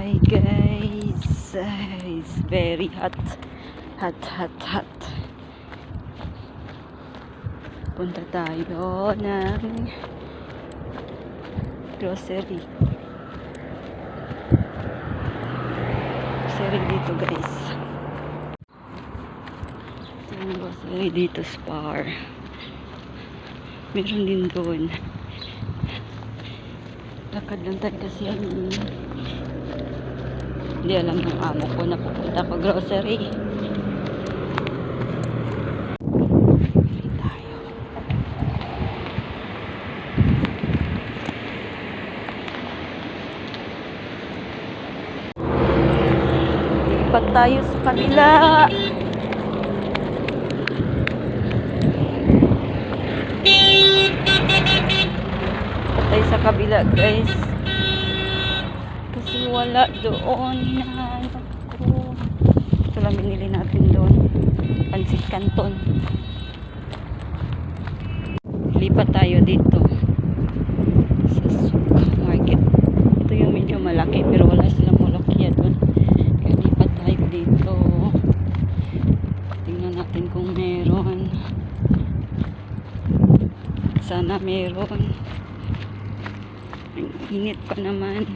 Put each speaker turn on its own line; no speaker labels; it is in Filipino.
Hi guys, it's very hot, hot, hot, hot. Punta tayo ng grocery. Grocery dito guys. Yung grocery dito, Spar. Meron din doon. Lakad lang tayo kasi ang hindi alam ng amo ko na pupunta ko grocery. Lipat tayo sa kabila. Lipat tayo sa kabila guys. Kasi wala doon. Hinahanap ko. Ito lang binili natin doon. Pansit Canton. Lipat tayo dito. Sa supermarket. Ito yung medyo malaki pero wala silang mulokya doon. Kaya lipat tayo dito. Tingnan natin kung meron. Sana meron. Ang init pa naman.